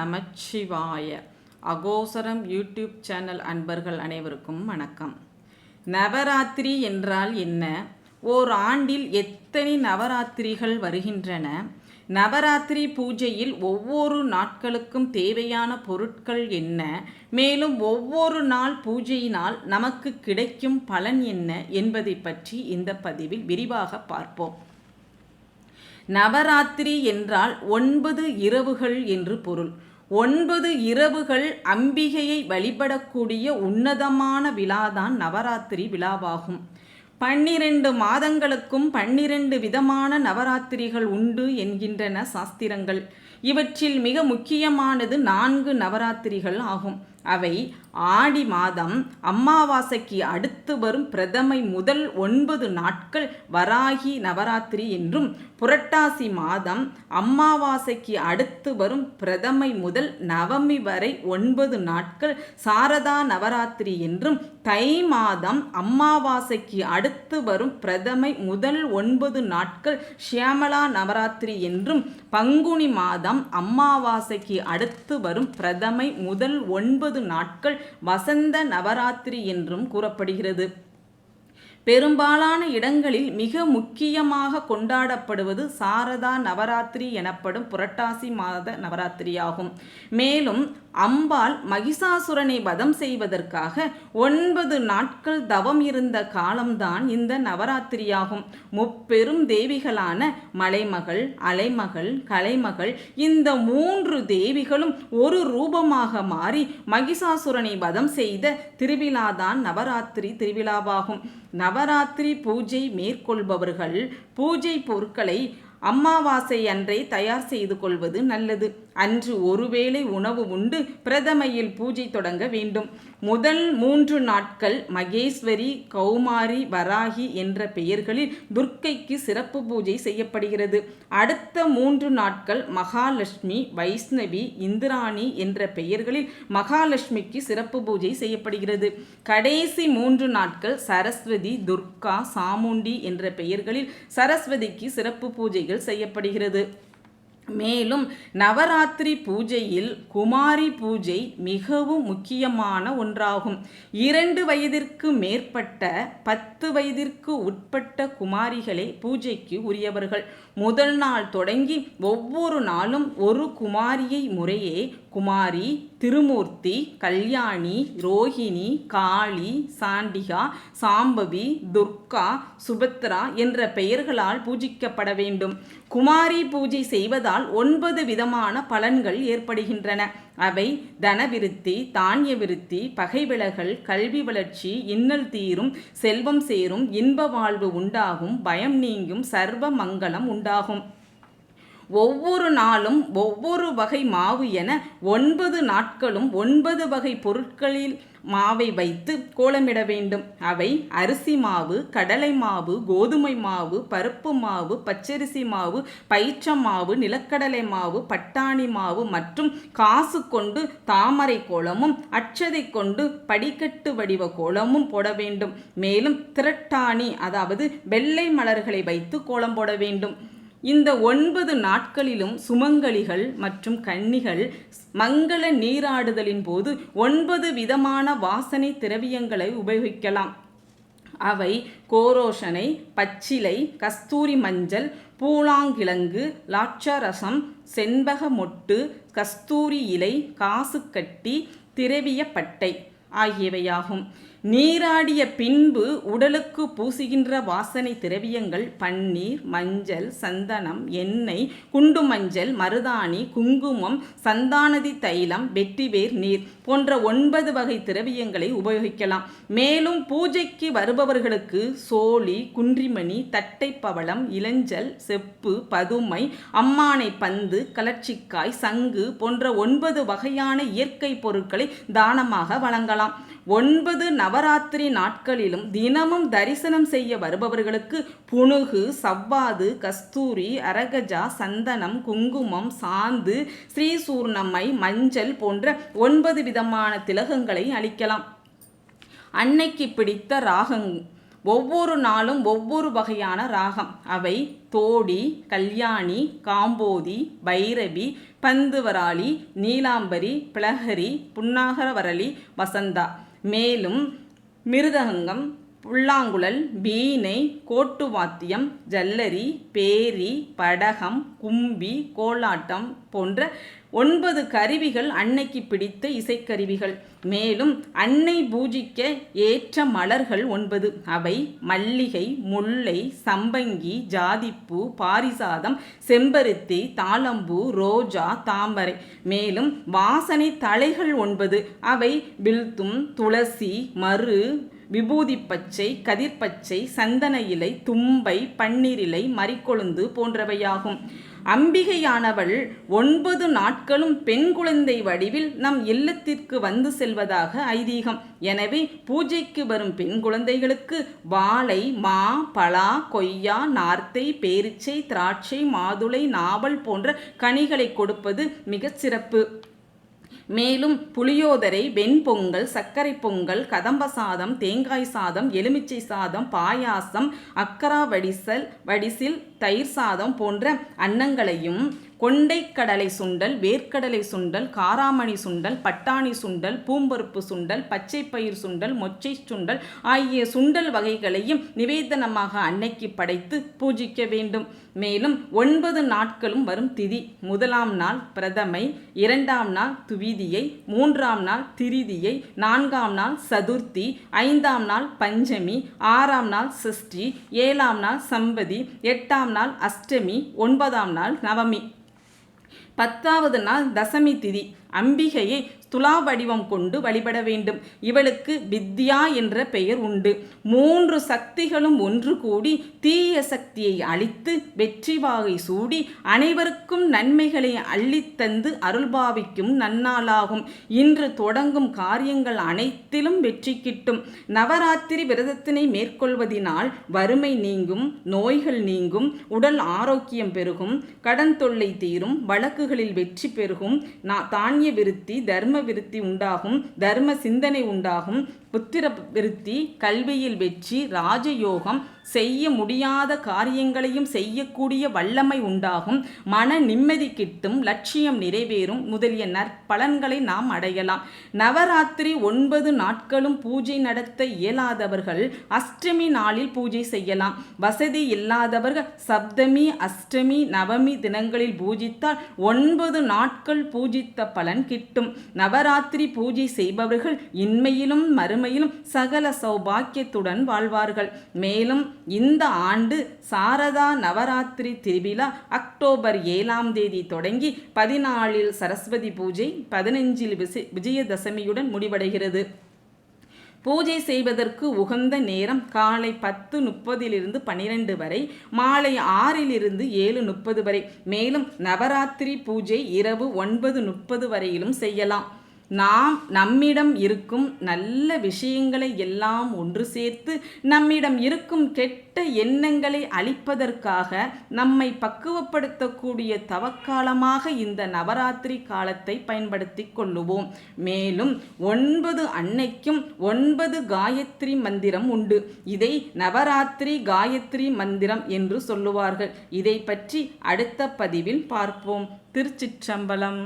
நமச்சிவாய. அகோசரம் YouTube channel அன்பர்கள் அனைவருக்கும் வணக்கம். நவராத்திரி என்றால் என்ன? ஓர் ஆண்டில் எத்தனை நவராத்திரிகள் வருகின்றன? நவராத்திரி பூஜையில் ஒவ்வொரு நாட்களுக்கும் தேவையான பொருட்கள் என்ன? மேலும் ஒவ்வொரு நாள் பூஜையினால் நமக்கு கிடைக்கும் பலன் என்ன என்பதை பற்றி இந்த பதிவில் விரிவாக பார்ப்போம். நவராத்திரி என்றால் ஒன்பது இரவுகள் என்று பொருள். ஒன்பது இரவுகள் அம்பிகையை வழிபடக்கூடிய உன்னதமான விழாதான் நவராத்திரி விழாவாகும். பன்னிரண்டு மாதங்களுக்கும் பன்னிரண்டு விதமான நவராத்திரிகள் உண்டு என்கின்றன சாஸ்திரங்கள். இவற்றில் மிக முக்கியமானது நான்கு நவராத்திரிகள் ஆகும். அவை ஆடி மாதம் அம்மாவாசைக்கு அடுத்து வரும் பிரதமை முதல் ஒன்பது நாட்கள் வராகி நவராத்திரி என்றும் புரட்டாசி மாதம் அம்மாவாசைக்கு அடுத்து வரும் பிரதமை முதல் நவமி வரை ஒன்பது நாட்கள் சாரதா நவராத்திரி என்றும் தை மாதம் அம்மாவாசைக்கு அடுத்து வரும் பிரதமை முதல் ஒன்பது நாட்கள் ஷியாமலா நவராத்திரி என்றும் பங்குனி மாதம் அம்மாவாசைக்கு அடுத்து வரும் பிரதமை முதல் ஒன்பது நாட்கள் வசந்த நவராத்திரி என்றும் கூறப்படுகிறது. பெரும்பாலான இடங்களில் மிக முக்கியமாக கொண்டாடப்படுவது சாரதா நவராத்திரி எனப்படும் புரட்டாசி மாத நவராத்திரியாகும். மேலும் அம்பாள் மகிஷாசுரனை வதம் செய்வதற்காக ஒன்பது நாட்கள் தவம் இருந்த காலம்தான் இந்த நவராத்திரியாகும். முப்பெரும் தேவிகளான மலைமகள் அலைமகள் கலைமகள் இந்த மூன்று தேவிகளும் ஒரு ரூபமாக மாறி மகிஷாசுரனை வதம் செய்த திருவிழாதான் நவராத்திரி திருவிழாவாகும். நவராத்திரி பூஜை மேற்கொள்பவர்கள் பூஜை பொருட்களை அமாவாசை அன்றை தயார் செய்து கொள்வது நல்லது. அன்று ஒருவேளை உணவு உண்டு பிரதமையில் பூஜை தொடங்க வேண்டும். முதல் மூன்று நாட்கள் மகேஸ்வரி கௌமாரி வராகி என்ற பெயர்களில் துர்க்கைக்கு சிறப்பு பூஜை செய்யப்படுகிறது. அடுத்த மூன்று நாட்கள் மகாலட்சுமி வைஷ்ணவி இந்திராணி என்ற பெயர்களில் மகாலட்சுமிக்கு சிறப்பு பூஜை செய்யப்படுகிறது. கடைசி மூன்று நாட்கள் சரஸ்வதி துர்கா சாமுண்டி என்ற பெயர்களில் சரஸ்வதிக்கு சிறப்பு பூஜைகள் செய்யப்படுகிறது. மேலும் நவராத்திரி பூஜையில் குமாரி பூஜை மிகவும் முக்கியமான ஒன்றாகும். இரண்டு வயதிற்கு மேற்பட்ட பத்து வயதிற்கு உட்பட்ட குமாரிகளே பூஜைக்கு உரியவர்கள். முதல் நாள் தொடங்கி ஒவ்வொரு நாளும் ஒரு குமாரியை முறையே குமாரி திருமூர்த்தி கல்யாணி ரோஹிணி காளி சாண்டிகா சாம்பவி துர்கா சுபத்ரா என்ற பெயர்களால் பூஜிக்கப்பட வேண்டும். குமாரி பூஜை செய்வதால் ஒன்பது விதமான பலன்கள் ஏற்படுகின்றன. அவை தனவிருத்தி தானிய விருத்தி பகை விலகல் கல்வி வளர்ச்சி இன்னல் தீரும் செல்வம் சேரும் இன்ப வாழ்வு உண்டாகும் பயம் நீங்கும் சர்வ மங்களம் உண்டாகும். ஒவ்வொரு நாளும் ஒவ்வொரு வகை மாவு என ஒன்பது நாட்களும் ஒன்பது வகை பொருட்களில் மாவை வைத்து கோலமிட வேண்டும். அவை அரிசி மாவு கடலை மாவு கோதுமை மாவு பருப்பு மாவு பச்சரிசி மாவு பயிற்ற மாவு நிலக்கடலை மாவு பட்டாணி மாவு மற்றும் காசு கொண்டு தாமரை கோலமும் அச்சதை கொண்டு படிக்கட்டு வடிவ கோலமும் போட வேண்டும். மேலும் திரட்டாணி அதாவது வெள்ளை மலர்களை வைத்து கோலம் போட வேண்டும். இந்த ஒன்பது நாட்களிலும் சுமங்கலிகள் மற்றும் கன்னிகள் மங்கள நீராடுதலின் போது ஒன்பது விதமான வாசனை திரவியங்களை உபயோகிக்கலாம். அவை கோரோஷனை பச்சிலை கஸ்தூரி மஞ்சள் பூலாங்கிழங்கு லாட்சரசம் செண்பக மொட்டு கஸ்தூரி இலை காசுக்கட்டி திரவிய பட்டை ஆகியவையாகும். நீராடிய பின்பு உடலுக்கு பூசுகின்ற வாசனை திரவியங்கள் பன்னீர் மஞ்சள் சந்தனம் எண்ணெய் குண்டு மஞ்சள் மருதாணி குங்குமம் சந்தானதி தைலம் வெற்றிவேர் நீர் போன்ற ஒன்பது வகை திரவியங்களை உபயோகிக்கலாம். மேலும் பூஜைக்கு வருபவர்களுக்கு சோழி குன்றிமணி தட்டை பவளம் இளஞ்சல் செப்பு பதுமை அம்மானை பந்து கலர்ச்சிக்காய் சங்கு போன்ற ஒன்பது வகையான இயற்கை பொருட்களை தானமாக வழங்கலாம். ஒன்பது நவராத்திரி நாட்களிலும் தினமும் தரிசனம் செய்ய வருபவர்களுக்கு புனுகு சவ்வாது கஸ்தூரி அரகஜா சந்தனம் குங்குமம் சாந்து ஸ்ரீசூர்ணம்மை மஞ்சள் போன்ற ஒன்பது விதமான திலகங்களை அளிக்கலாம். அன்னைக்கு பிடித்த ராகங் ஒவ்வொரு நாளும் ஒவ்வொரு வகையான ராகம். அவை தோடி கல்யாணி காம்போதி பைரவி பந்துவராளி நீலாம்பரி பிளஹரி புன்னாகரவரளி வசந்தா. மேலும் மிருதகங்கம் புல்லாங்குழல் வீணை கோட்டுவாத்தியம் ஜல்லரி பேரி படகம் கும்பி கோலாட்டம் போன்ற ஒன்பது கருவிகள் அன்னைக்கு பிடித்த இசைக்கருவிகள். மேலும் அன்னை பூஜிக்க ஏற்ற மலர்கள் ஒன்பது. அவை மல்லிகை முல்லை சம்பங்கி ஜாதிப்பூ பாரிசாதம் செம்பருத்தி தாளம்பூ ரோஜா தாமரை. மேலும் வாசனை தலைகள் ஒன்பது. அவை பில்தும் துளசி மறு விபூதி பச்சை கதிர்பச்சை சந்தன இலை தும்பை பன்னீரிலை மறிக்கொழுந்து போன்றவையாகும். அம்பிகையானவள் ஒன்பது நாட்களும் பெண் குழந்தை வடிவில் நம் இல்லத்திற்கு வந்து செல்வதாக ஐதீகம். எனவே பூஜைக்கு வரும் பெண் குழந்தைகளுக்கு வாழை மா பலா கொய்யா நார்த்தை பேரிச்சை திராட்சை மாதுளை நாவல் போன்ற கனிகளை கொடுப்பது மிகச் சிறப்பு. மேலும் புளியோதரை வெண்பொங்கல் சர்க்கரை பொங்கல் கதம்ப சாதம் தேங்காய் சாதம் எலுமிச்சை சாதம் பாயாசம் அக்கரா வடிசல் வடிசில் தயிர் சாதம் போன்ற அன்னங்களையும் கொண்டைக்கடலை சுண்டல் வேர்க்கடலை சுண்டல் காராமணி சுண்டல் பட்டாணி சுண்டல் பூம்பருப்பு சுண்டல் பச்சை பயிர் சுண்டல் மொச்சை சுண்டல் ஆகிய சுண்டல் வகைகளையும் நிவேதனமாக அன்னைக்கு படைத்து பூஜிக்க வேண்டும். மேலும் ஒன்பது நாட்களும் வரும் திதி. முதலாம் நாள் பிரதமை இரண்டாம் நாள் துவிதியை மூன்றாம் நாள் திரிதியை நான்காம் நாள் சதுர்த்தி ஐந்தாம் நாள் பஞ்சமி ஆறாம் நாள் சஷ்டி ஏழாம் நாள் சம்பதி எட்டாம் நாள் அஷ்டமி ஒன்பதாம் நாள் நவமி. பத்தாவது நாள் தசமி திதி. அம்பிகையை துலா வடிவம் கொண்டு வழிபட வேண்டும். இவளுக்கு வித்யா என்ற பெயர் உண்டு. மூன்று சக்திகளும் ஒன்று கூடி தீய சக்தியை அழித்து வெற்றி வாகை சூடி அனைவருக்கும் நன்மைகளை அள்ளித்தந்து அருள்பாவிக்கும் நன்னாளாகும். இன்று தொடங்கும் காரியங்கள் அனைத்திலும் வெற்றி கிட்டும். நவராத்திரி விரதத்தினை மேற்கொள்வதினால் வறுமை நீங்கும் நோய்கள் நீங்கும் உடல் ஆரோக்கியம் பெருகும் கடன் தொல்லை தீரும் வழக்குகளில் வெற்றி பெருகும் தான் தானிய விருத்தி தர்ம விருத்தி உண்டாகும் தர்ம சிந்தனை உண்டாகும் புத்திர விருத்தி கல்வியில் வெற்றி ராஜயோகம் செய்ய முடியாத காரியங்களையும் செய்யக்கூடிய வல்லமை உண்டாகும். மன நிம்மதி கிட்டும் லட்சியம் நிறைவேறும். முதலிய நற்பலன்களை நாம் அடையலாம். நவராத்திரி ஒன்பது நாட்களும் பூஜை நடத்த இயலாதவர்கள் அஷ்டமி நாளில் பூஜை செய்யலாம். வசதி இல்லாதவர்கள் சப்தமி அஷ்டமி நவமி தினங்களில் பூஜித்தால் ஒன்பது நாட்கள் பூஜித்த பலன் கிட்டும். நவராத்திரி பூஜை செய்பவர்கள் இன்மையிலும் மறுமையிலும் சகல சௌபாக்கியத்துடன் வாழ்வார்கள். மேலும் இந்த ஆண்டு சாரதா நவராத்திரி திருவிழா அக்டோபர் ஏழாம் தேதி தொடங்கி பதினாலில் சரஸ்வதி பூஜை பதினைஞ்சில் விஜயதசமியுடன் முடிவடைகிறது. பூஜை செய்வதற்கு உகந்த நேரம் காலை பத்து முப்பதிலிருந்து பனிரெண்டு வரை மாலை ஆறிலிருந்து ஏழு முப்பது வரை. மேலும் நவராத்திரி பூஜை இரவு ஒன்பது முப்பது வரையிலும் செய்யலாம். நாம் நம்மிடம் இருக்கும் நல்ல விஷயங்களை எல்லாம் ஒன்று சேர்த்து நம்மிடம் இருக்கும் கெட்ட எண்ணங்களை அழிப்பதற்காக நம்மை பக்குவப்படுத்தக்கூடிய தவக்காலமாக இந்த நவராத்திரி காலத்தை பயன்படுத்தி கொள்ளுவோம். மேலும் ஒன்பது அன்னைக்கும் ஒன்பது காயத்ரி மந்திரம் உண்டு. இதை நவராத்திரி காயத்ரி மந்திரம் என்று சொல்லுவார்கள். இதை பற்றி அடுத்த பதிவில் பார்ப்போம். திருச்சிற்றம்பலம்.